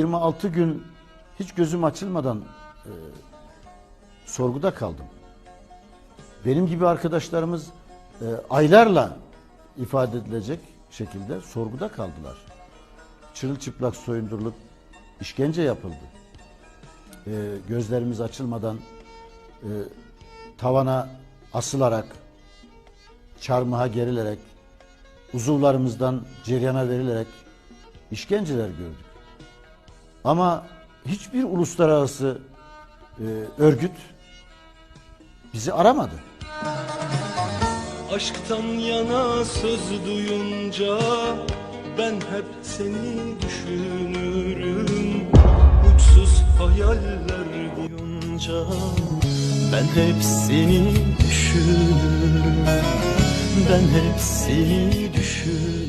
6 gün hiç gözüm açılmadan e, sorguda kaldım. Benim gibi arkadaşlarımız e, aylarla ifade edilecek şekilde sorguda kaldılar. Çırılçıplak soyundurulup işkence yapıldı. E, gözlerimiz açılmadan e, tavana asılarak, çarmıha gerilerek, uzuvlarımızdan ceryana verilerek işkenceler gördük. Ama hiçbir uluslararası e, örgüt bizi aramadı. Aşktan yana söz duyunca ben hep seni düşünürüm. Uçsuz hayaller duyunca ben hep seni düşünürüm. Ben hep seni düşünürüm